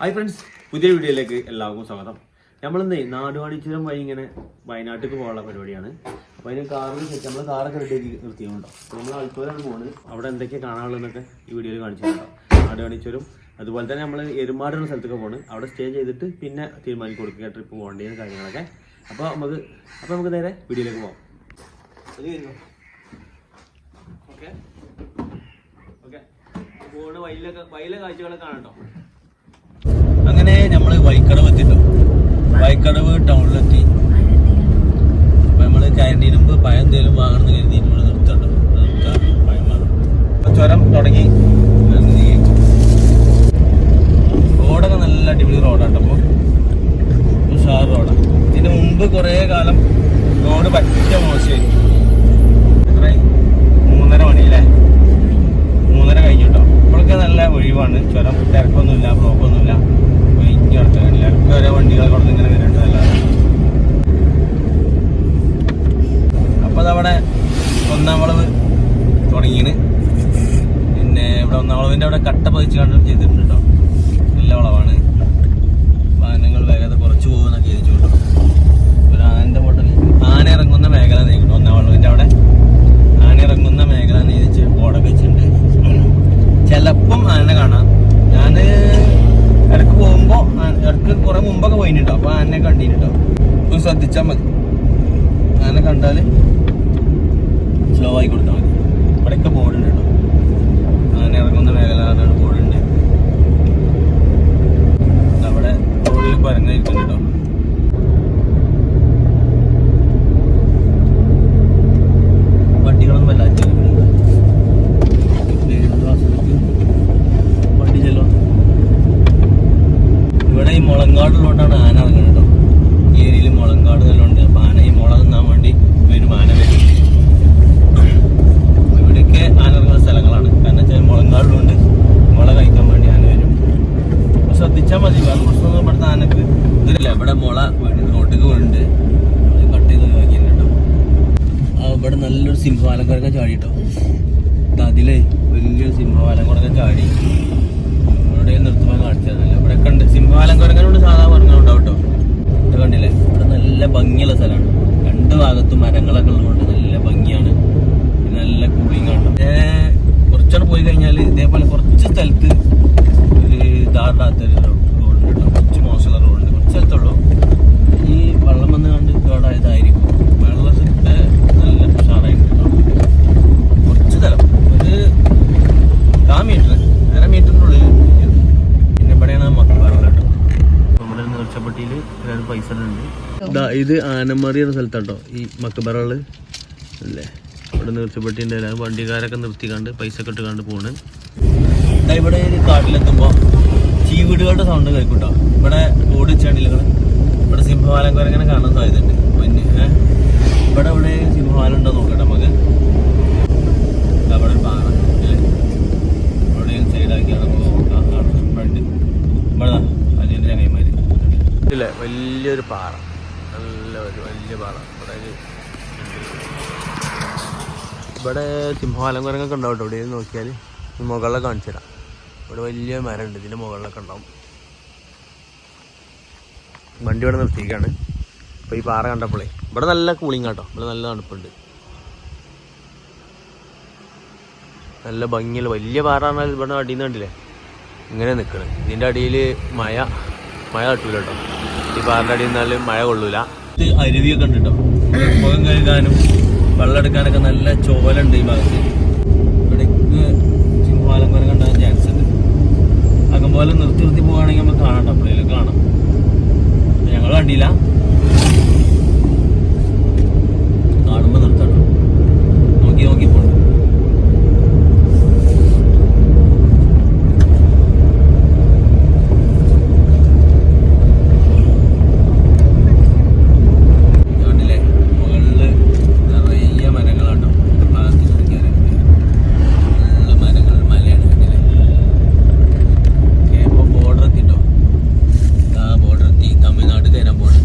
Hi friends പുതിയ വീഡിയോയിലേക്ക് എല്ലാവർക്കും സ്വാഗതം. നമ്മളിന്ന് നാടുവാണിച്ചുരം വഴി ഇങ്ങനെ വയനാട്ടിലേക്ക് പോകാനുള്ള പരിപാടിയാണ്. അപ്പോൾ അതിന് കാറിന് ശേഷം നമ്മൾ കാറൊക്കെ റെഡിയാക്കി നിർത്തിയുണ്ടോ നമ്മൾ അൽപ്പൂരാണ് പോകുന്നത് അവിടെ എന്തൊക്കെ കാണാനുള്ളതെന്നൊക്കെ ഈ വീഡിയോയിൽ കാണിച്ചിട്ടുണ്ടാവും നാടുവാണിച്ചുരം അതുപോലെ തന്നെ നമ്മൾ എരുമാട് എന്ന സ്ഥലത്തൊക്കെ പോകണം അവിടെ സ്റ്റേ ചെയ്തിട്ട് പിന്നെ തീരുമാനിക്കും കൊടുക്കുക ട്രിപ്പ് പോകേണ്ടത് കാര്യങ്ങളൊക്കെ. അപ്പോൾ നമുക്ക് അപ്പോൾ നമുക്ക് നേരെ വീഡിയോയിലേക്ക് പോകാം ഓക്കെ ഓക്കെ പോകുന്ന വയലൊക്കെ വയലെ കാഴ്ചകളൊക്കെ കാണട്ടോ അങ്ങനെ നമ്മൾ വൈക്കടവ് എത്തിട്ടോ. വൈക്കടവ് ടൗണിലെത്തി. അപ്പൊ നമ്മൾ ക്യാന്റീൻ മുമ്പ് പഴം എന്തേലും വാങ്ങണം എന്ന് കരുതി ഇവിടെ നിർത്തട്ടോ നിർത്താം പഴം വാങ്ങാം അപ്പൊ ചുരം തുടങ്ങി. റോഡൊക്കെ നല്ല അടിപൊളി റോഡാട്ടോ അപ്പൊ. ഉഷാർ റോഡാണ് ഇതിന് മുമ്പ് കുറേ കാലം റോഡ് പറ്റ മോശമായിരുന്നു ഒഴിവാണ് ചുരം തിരക്കൊന്നുമില്ല ബ്ലോക്കൊന്നുമില്ല. കിടക്കാൻ എല്ലാവർക്കും ഓരോ വണ്ടികൾ കൊടുത്ത് ഇങ്ങനെ വരുന്നുണ്ട് അല്ലാതെ അപ്പോൾ അതവിടെ ഒന്നാം വളവ് തുടങ്ങിയാണ് പിന്നെ ഇവിടെ ഒന്നാം വളവിന്റെ അവിടെ കട്ട പതിച്ച് കണ്ടും ചെയ്തിട്ടുണ്ട് കേട്ടോ. നല്ല വളവാണ്. വാഹനങ്ങൾ വേഗത കുറച്ച് പോകുമെന്നൊക്കെ ചോദിച്ചു കേട്ടോ. ഒരു ആനന്റെ ബോട്ടിൽ ആന ഇറങ്ങുന്ന മേഖല നീക്കണം ഒന്നാം വളവിന്റെ അവിടെ ആന ഇറങ്ങുന്ന മേഖല നീതിച്ച് ബോർഡൊക്കെ വെച്ചിട്ടുണ്ട് ചിലപ്പം ആന കാണാം. ഞാൻ ഇടയ്ക്ക് പോകുമ്പോൾ ഇടയ്ക്ക് കുറെ മുമ്പൊക്കെ പോയിട്ടോ അപ്പോൾ ആനനെ കണ്ടിട്ടോ ഒന്ന് ശ്രദ്ധിച്ചാൽ മതി. ആന കണ്ടാൽ സ്ലോ ആയി കൊടുത്താൽ മതി. ഇവിടെയൊക്കെ ബോർഡുണ്ട് ആന ഇറങ്ങുന്ന മേഖല ബോർഡുണ്ട്. അവിടെ റോഡിൽ പരന്നിരിക്കുന്നു കേട്ടോ വണ്ടികളൊന്നും വല്ലാത്ത വണ്ടി ചെല്ലും ഇവിടെ ഈ മുളങ്കാടുള്ളതുകൊണ്ടാണ് ആന ഇറങ്ങുന്നത് കേട്ടോ ഈ ഏരിയയിൽ മുളങ്കാട് നല്ലോണ്ട് അപ്പൊ ആന ഈ മുള തിന്നാൻ വേണ്ടി വരും ആന വരും അപ്പൊ ഇവിടെയൊക്കെ ആന ഇറങ്ങുന്ന സ്ഥലങ്ങളാണ് കാരണം വെച്ചാൽ മുളങ്കാടുള്ളതുകൊണ്ട് മുള കഴിക്കാൻ വേണ്ടി ആന വരും അപ്പൊ ശ്രദ്ധിച്ചാൽ മതി വേറെ പ്രശ്നമൊന്നും ഇവിടുത്തെ ആനക്ക് ഇതില്ല ഇവിടെ മുള വീണ് റോട്ടിക്ക് വീണിട്ട് കട്ട് ചെയ്ത് ഒഴിവാക്കിയിട്ടുണ്ട് കേട്ടോ ആ ഇവിടെ നല്ലൊരു സിംഹവാലക്കൊരൊക്കെ ചാടി കേട്ടോ അതിലേ വലിയൊരു സിംഹവാലക്കൊരൊക്കെ ചാടി. ഇവിടെ നിർത്തുമ്പോൾ കാണിച്ചതല്ല ഇവിടെ കണ്ട് സിംഹവാലക്കൊരങ്ങനോട് സാധാ പറഞ്ഞുണ്ടാവും കേട്ടോ. ഇത് കണ്ടില്ലേ? ഇവിടെ നല്ല ഭംഗിയുള്ള സ്ഥലമാണ്. രണ്ട് ഭാഗത്തും മരങ്ങളൊക്കെ ഉള്ളതുകൊണ്ട് നല്ല ഭംഗിയാണ്. നല്ല കൂളിംഗ് ആണ്. കുറച്ചാണ് പോയി കഴിഞ്ഞാൽ ഇതേപോലെ കുറച്ച് സ്ഥലത്ത് ഒരു ഇതാടാത്തൊരു റോഡുണ്ട് കുറച്ച് മോശമുള്ള റോഡുണ്ട് കുറച്ച് സ്ഥലത്തുള്ളൂ. ഈ വെള്ളം വന്ന് കണ്ട് കേടായതായിരിക്കും വെള്ളത്തിന്റെ നല്ല ഉഷാറായിട്ടുണ്ട് കേട്ടോ കുറച്ച് സ്ഥലം ഒരു കാ മീറ്റർ അര മീറ്ററിന്റെ ഉള്ളിൽ പിന്നെ ഇവിടെയാണ് മക്കളാണ് കേട്ടോ നമ്മുടെ നേർച്ചപ്പെട്ടിയിൽ ഒരാൾ പൈസ ഉണ്ട് ഇത് ആനമറി എന്ന സ്ഥലത്താട്ടോ. ഈ മക്കബറകൾ. അല്ലേ? ഇവിടെ നേർച്ചപ്പെട്ടി ഉണ്ട് എല്ലാവരും വണ്ടിക്കാരൊക്കെ നിർത്തിക്കാണ്ട് പൈസ ഒക്കെ ഇട്ടുകാണ്ട് പോണ്. ഇവിടെ കാട്ടിലെത്തുമ്പോ കാട്ടിലെത്തുമ്പോൾ ചീവീടുകളുടെ സൗണ്ട് കേൾക്കൂട്ടോ. ഇവിടെ ഓടി വെച്ചാണ്ടില്ല ഇവിടെ സിംഹവാലം കുരങ്ങനെ കാണാൻ സാധ്യതയുണ്ട്. പിന്നെ ഇവിടെ ഇവിടെ സിംഹവാലം ഉണ്ടോ നോക്കട്ടെ നമുക്ക്. ദാ ഇവിടെ പാറ അല്ലേ? സൈഡാക്കിയാണ് ഫ്രണ്ട് ഇവിടെ ഇല്ലേ? വലിയൊരു പാറ. വലിയ പാടാണ് ഇവിടെ ഇവിടെ സിംഹവാലം കുരങ്ങൊക്കെ ഉണ്ടാവും ഇവിടെ നോക്കിയാൽ മുകളിലൊക്കെ കാണിച്ചു തരാം. ഇവിടെ വലിയ മരമുണ്ട്. ഇതിന്റെ മുകളിലൊക്കെ ഉണ്ടാവും. വണ്ടി ഇവിടെ നിർത്തിയിരിക്കുകയാണ്. അപ്പോൾ ഈ പാറ കണ്ടപ്പോഴേ ഇവിടെ നല്ല കൂളിങ് കേട്ടോ. ഇവിടെ നല്ല തണുപ്പുണ്ട്. നല്ല ഭംഗിയുള്ള വലിയ പാറ പറഞ്ഞാൽ ഇവിടെ അടിയിൽ നിന്ന് കണ്ടില്ലേ? ഇങ്ങനെ നിൽക്കണം. ഇതിന്റെ അടിയിൽ മഴ. മഴ തട്ടൂല കേട്ടോ. ഈ പാറിന്റെ അടിയിൽ നിന്നാൽ മഴ കൊള്ളൂല. അരുവിയൊക്കെ ഉണ്ട് കേട്ടോ മുഖം കഴുകാനും വെള്ളം എടുക്കാനൊക്കെ നല്ല ചോലുണ്ട് ഈ ഭാഗത്ത്. ഇവിടേക്ക് സിംഹവാലം കുറെ കണ്ടാൻ ചാൻസ് ഉണ്ട്. അകം പോലെ നിർത്തി നിർത്തി പോവുകയാണെങ്കിൽ നമുക്ക് കാണാം കേട്ടോ എപ്പോഴേലും കാണാം ഞങ്ങൾ കണ്ടില്ല കാണുമ്പോൾ നിർത്താം ട്ടോ. നോക്കി നോക്കി പോണം കണ്ടില്ലേ മുകളിൽ നിറയെ മരങ്ങളാട്ടോ ഭാഗത്ത് നോക്കിയാൽ നല്ല മരങ്ങൾ മലയാണ് കണ്ടില്ലേ ഓക്കെ അപ്പോൾ ബോർഡർ എത്തിട്ടോ ആ ബോർഡർ എത്തി തമിഴ്നാട് കയറാൻ പോകണം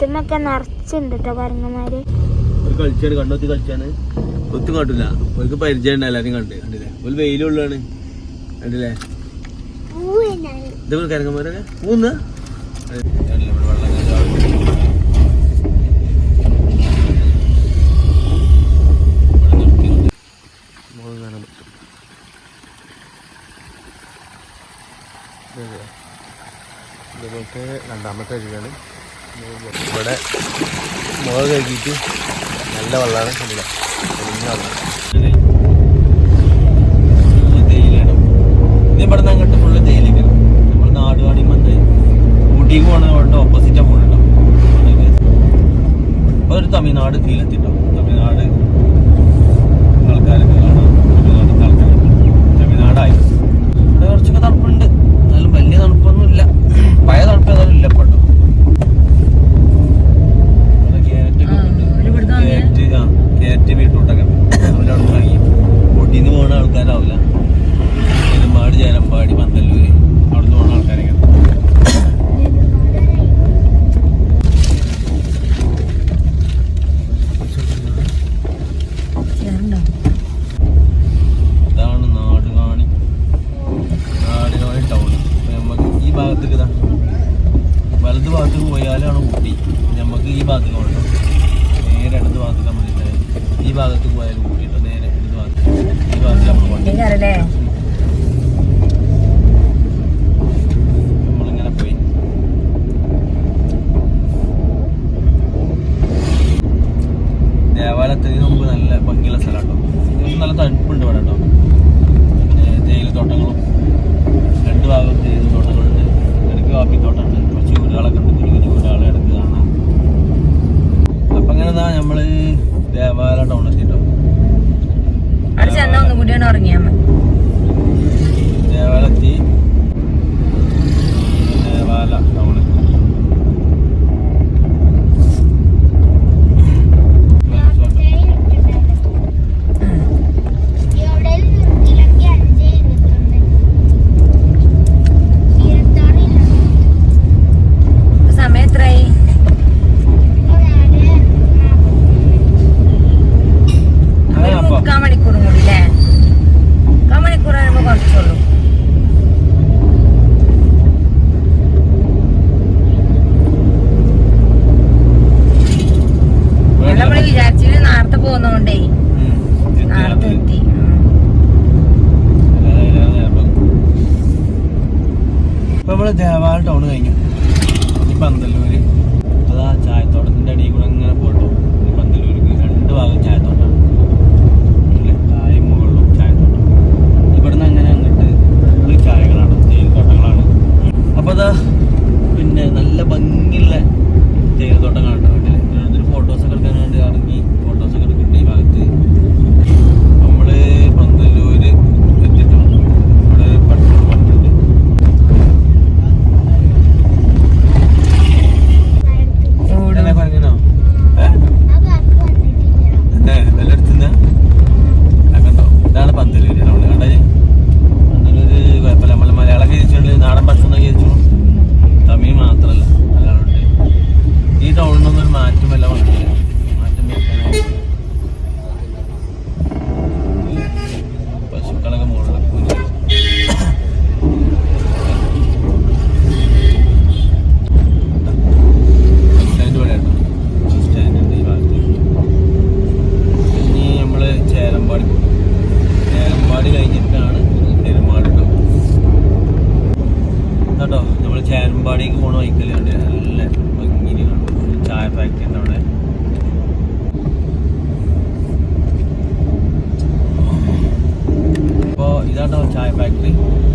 ഇതിനൊക്കെ നിറച്ചുണ്ട് കേട്ടോ ഒരു കളിച്ചാണ് കണ്ണൊത്തി കളിച്ചാണ്. ഒത്തും കാട്ടില്ല അവർക്ക് പരിചയം ഉണ്ട് എല്ലാരും കണ്ട് കണ്ടില്ലേ? ഒരു വെയിലുള്ളാണ് കണ്ടില്ലേ? ഇതേപോലെ കരങ്ങന്മാരൊക്കെ? മൂന്ന് ഇതുപോലത്തെ രണ്ടാമത്തെ അരിയാണ്. ഇവിടെ മുളക് കഴുകിയിട്ട് നല്ല വെള്ളമാണ് കണ്ടില്ല തെളിഞ്ഞ വെള്ളം. ഇവിടെ നമ്മൾ തമിഴ്നാട് ഫീലെത്തിട്ടോ തമിഴ്നാട് ആൾക്കാരൊക്കെ കാണാം. ആൾക്കാരൊക്കെ. തമിഴ്നാടായി. ഇവിടെ കുറച്ചൊക്കെ തണുപ്പുണ്ട്. എന്നാലും വലിയ തണുപ്പൊന്നുമില്ല. പഴയ തണുപ്പ് ഏതായാലും ഇല്ല ഇപ്പോൾ വലത് ഭാഗത്ത് പോയാലാണ് ഊട്ടി. നമുക്ക് ഈ ഭാഗത്ത് കൊണ്ടു നേരെ ഇടത് ഭാഗത്ത് നമ്മൾ ഈ ഭാഗത്ത് പോയാലും ഊട്ടി ട്ടോ. നേരെ ഇടത് ഭാഗത്ത്. ഈ ഭാഗത്ത് നമ്മൾ പോകണം അല്ലേ നമ്മളിങ്ങനെ പോയി. ദേവാലയത്തിന് മുമ്പ് നല്ല ഭംഗിയുള്ള സ്ഥലം കേട്ടോ നല്ല തണുപ്പുണ്ട് ഇവിടെ കേട്ടോ. പിന്നെ തേയിലത്തോട്ടങ്ങളും. രണ്ട് ഭാഗം തേയിലത്തോട്ടങ്ങളുണ്ട് ഇടയ്ക്ക് കാപ്പിത്തോട്ടമുണ്ട് കുറച്ച് വീടുകളൊക്കെ ഉണ്ട് കുഞ്ഞു കുഞ്ഞു വീടുകൾ ഇടയ്ക്ക് കാണാം അപ്പം അങ്ങനെ എന്താ നമ്മൾ ദേവാലയ ടൗൺ എത്തിട്ടോ അവിടെ ചെന്നാ ഒന്നും കൂടിയാണ് ഉറങ്ങിയാൽ മതി ദേവാലയത്തി ദേവാല ടൗൺ ഇപ്പൊ സമയം എത്രയായി ഒരു അപ്പൊ മുക്കാൽ മണിക്കൂറും കൂടി അല്ലേ മുക്കാൽ മണിക്കൂർ ആകുമ്പോ കുറച്ചുള്ളൂ നമ്മൾ വിചാരിച്ചിട്ട് നേരത്തെ പോകുന്നോണ്ടേ നേരത്തെ എത്തി നമ്മൾ ദേവാല ടൗൺ കഴിഞ്ഞു. ഈ പന്തല്ലൂര് അതാ ചായത്തോട്ടത്തിന്റെ അടിയിൽ കൂടെ ഇങ്ങനെ പോട്ടോ പന്തല്ലൂർക്ക് രണ്ട് ഭാഗം ചായത്തോട്ടം ഇല്ലേ? താഴെയും മുകളിലും ചായത്തോട്ടം. ഇവിടുന്ന് അങ്ങനെ അങ്ങോട്ട് ഫുള്ള് ചായകളാണ് തേയിലത്തോട്ടങ്ങളാണ്. അപ്പോൾ അതാ പിന്നെ നല്ല ഭംഗിയുള്ള തേയിലത്തോട്ടങ്ങളാണ് കേട്ടോ. വീട്ടിൽ ഓരോരുത്തർ ഫോട്ടോസൊക്കെ എടുക്കാൻ വേണ്ടി entire factory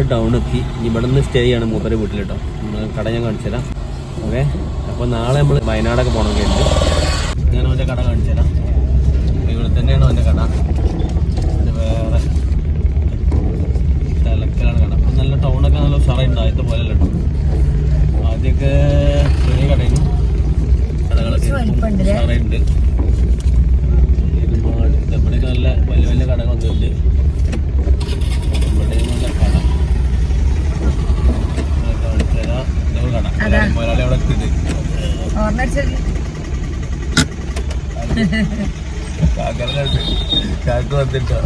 എരുമാട് ടൗൺ എത്തി. ഇവിടെ നിന്ന് സ്റ്റേ ചെയ്യാണ് മൂപ്പരെ വീട്ടിൽ കേട്ടോ കട ഞാൻ കാണിച്ചുതരാം. ഓക്കെ അപ്പോൾ നാളെ നമ്മൾ വയനാടൊക്കെ പോകണം കഴിഞ്ഞു ഞാൻ അവന്റെ കട കാണിച്ചു തരാം ഇവിടെ തന്നെയാണ് അവന്റെ കട. വേറെ തിലക്കിലാണ് കട. അപ്പം നല്ല ടൗണൊക്കെ നല്ല ഉഷാറായി ആദ്യത്തെ പോലെ അല്ല കേട്ടോ. ആദ്യമൊക്കെ ചെറിയ കടയും കടകളൊക്കെ ഉഷാറായിട്ടുണ്ട്. ഇവിടെയൊക്കെ നല്ല വലിയ വലിയ കടകളൊക്കെ വന്നിട്ടുണ്ട് ഇവിടെ നല്ല കട ഇവിടെ കാണിച്ചു തരാം. ഇതൊരു കട അതാ. മുതലാളി അവിടെ എത്തിയിട്ട് ഓർമ്മടിച്ചത് കാക്ക് വന്നിട്ട്.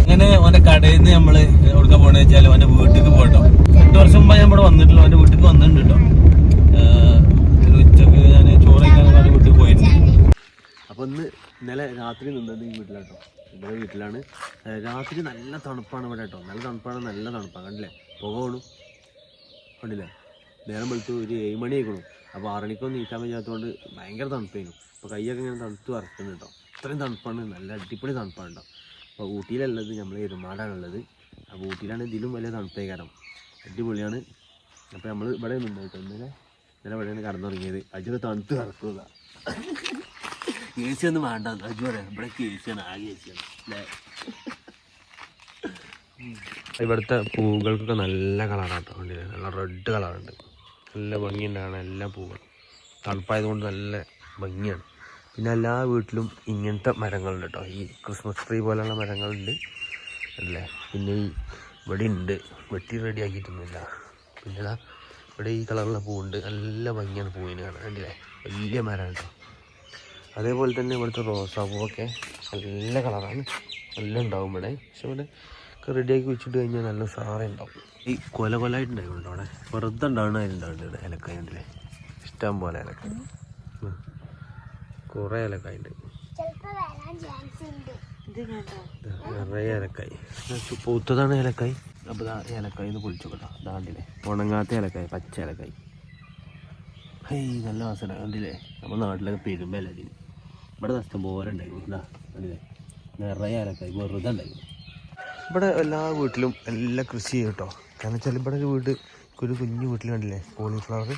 അങ്ങനെ ഓന്റെ കടയിൽ നിന്ന് നമ്മൾ എവിടെ പോണെന്ന് വെച്ചാൽ ഓന്റെ വീട്ടിലേക്ക് പോട്ടോ എട്ട് വർഷം മുമ്പ് ഞാൻ ഇവിടെ വന്നിട്ടില്ല. ഓന്റെ വീട്ടിൽ വന്നിട്ടുണ്ട് കേട്ടോ ഉച്ചയ്ക്ക് ഞാൻ ചോറ് കഴിക്കാൻ വീട്ടിൽ പോയിരുന്നു. അപ്പൊ ഇന്ന് ഇന്നലെ രാത്രി നിന്നത് ഈ വീട്ടിലാട്ടോ. ഇവിടെ വീട്ടിലാണ്. രാത്രി നല്ല തണുപ്പാണ് ഇവിടെ കേട്ടോ നല്ല തണുപ്പാണ് നല്ല തണുപ്പാണ്. കണ്ടില്ലേ? പുക കണ്ടില്ലേ? നേരം വെളുത്ത് ഒരു ഏഴ് മണി ആയിക്കണു. അപ്പോൾ ആറണിക്കൊന്നും നീക്കാൻ പറ്റാത്തതുകൊണ്ട് ഭയങ്കര തണുപ്പായിരുന്നു. അപ്പോൾ കൈയൊക്കെ ഇങ്ങനെ തണുത്ത് വറക്കുന്നു കേട്ടോ അത്രയും തണുപ്പാണ്. നല്ല അടിപൊളി തണുപ്പാണ് കേട്ടോ. അപ്പോൾ ഊട്ടിയിലുള്ളത് നമ്മൾ എരുമാടാണുള്ളത്. അപ്പോൾ ഊട്ടിയിലാണ് ഇതിലും വലിയ തണുപ്പേ കാരണം. അടിപൊളിയാണ്. അപ്പോൾ നമ്മൾ ഇവിടെ നിന്നുണ്ട് കേട്ടോ. ഇന്നലെ ഇന്നലെ ഇവിടെയാണ് കടന്നുറങ്ങിയത്. അജൊക്കെ തണുത്ത് കറക്കുക എ സി ഒന്നും വേണ്ട. അജു പറയാം ഇവിടെ എ സിയാണ് ആകെ എ സിയാണ് അല്ലേ ഇവിടുത്തെ പൂക്കൾക്കൊക്കെ നല്ല കളറാണ് കേട്ടോ കണ്ടില്ലേ? നല്ല റെഡ് കളറുണ്ട്. നല്ല ഭംഗിയുണ്ടാണ് എല്ലാ പൂക്കളും. തണുപ്പായതുകൊണ്ട് നല്ല ഭംഗിയാണ്. പിന്നെ എല്ലാ വീട്ടിലും ഇങ്ങനത്തെ മരങ്ങളുണ്ട് കേട്ടോ ഈ ക്രിസ്മസ് ട്രീ പോലെയുള്ള മരങ്ങളുണ്ട്. അല്ലേ? പിന്നെ ഈ ഇവിടെ ഉണ്ട് വെട്ടി റെഡി ആക്കിയിട്ടൊന്നുമില്ല. പിന്നെ ഇതാ ഇവിടെ ഈ കളറുള്ള പൂവുണ്ട്. നല്ല ഭംഗിയാണ് പൂവിന് കാണാൻ. കണ്ടില്ലേ? വലിയ മരമാണ് കേട്ടോ അതേപോലെ തന്നെ ഇവിടുത്തെ റോസാപ്പൂവൊക്കെ നല്ല കളറാണ് നല്ല ഉണ്ടാവും ഇവിടെ. പക്ഷെ ഇവിടെ റെഡിയാക്കി വെച്ചിട്ട് കഴിഞ്ഞാൽ നല്ല സാറേ ഉണ്ടാവും. ഈ കൊല കൊലായിട്ടുണ്ടായിരുന്നു അവിടെ. വെറുതെ ഉണ്ടാവണ ഏലക്കായ ഉണ്ടല്ലേ ഇഷ്ടം പോലെ ഏലക്കായ ഉം. കുറേ ഏലക്കായ ഉണ്ട്. ദാ നിറയെ ഏലക്കായി. പൂത്തതാണ് ഏലക്കായി. അപ്പോൾ ഇതാ ഏലക്കായി ഒന്ന് പൊളിച്ചു കേട്ടോ ദാണ്ടിലെ ഉണങ്ങാത്ത ഏലക്കായി പച്ച ഏലക്കായി. ഹേയ് നല്ല വാസന. കണ്ടില്ലേ? നമ്മുടെ നാട്ടിലൊക്കെ പെരുമ്പല്ല അതിന് ഇവിടെ നഷ്ടം പോലെ ഉണ്ടായിരുന്നു. ഇതാ കണ്ടില്ലേ? നിറയെ ഏലക്കായി വെറുതെ ഉണ്ടായിരുന്നു. ഇവിടെ എല്ലാ വീട്ടിലും എല്ലാം കൃഷി ചെയ്യും കേട്ടോ. കാരണം വെച്ചാൽ ഇവിടെ ഒരു വീട് ഒരു കുഞ്ഞു വീട്ടിൽ കണ്ടില്ലേ? കോളിഫ്ലവർ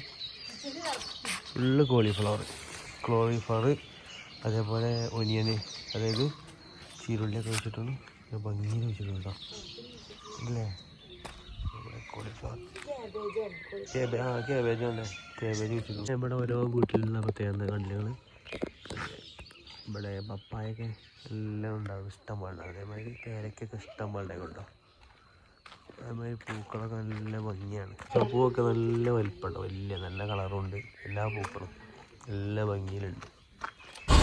ഫുള്ള് കോളിഫ്ലവർ കോളിഫ്ലവർ അതേപോലെ ഒനിയന് അതായത് ചീരുള്ളിയൊക്കെ വെച്ചിട്ടുണ്ട് ഇത് വെച്ചിട്ടുണ്ട് കേട്ടോ അല്ലേ വെച്ചിട്ടുണ്ട് ഇവിടെ ഓരോ വീട്ടിലുള്ള പ്രത്യേകത കണ്ടില്ല ഇവിടെ പപ്പായൊക്കെ എല്ലാം ഉണ്ടാവും. ഇഷ്ടം പോലെ അതേമാതിരി പേരക്കൊക്കെ ഇഷ്ടം പോലെ അതേമാതിരി പൂക്കളൊക്കെ നല്ല ഭംഗിയാണ്. പൂവൊക്കെ നല്ല വലിപ്പമുണ്ട്. വലിയ നല്ല കളറുണ്ട്. എല്ലാ പൂക്കളും. നല്ല ഭംഗിയിലുണ്ട്.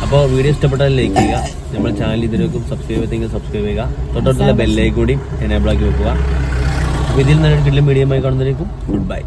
അപ്പോൾ വീഡിയോ ഇഷ്ടപ്പെട്ടാൽ ലൈക്ക് ചെയ്യുക. നമ്മുടെ ചാനൽ ഇതിലേക്കും സബ്സ്ക്രൈബ് ചെയ്തെങ്കിൽ സബ്സ്ക്രൈബ് ചെയ്യുക. തൊട്ടടുത്തുള്ള ബെല്ലൈ കൂടി എനേബിൾ ആക്കി വെക്കുക. അപ്പോൾ ഇതിൽ നിന്നൊരു കിട്ടുന്ന മീഡിയമായി കാണുന്നതിലേക്കും ഗുഡ് ബൈ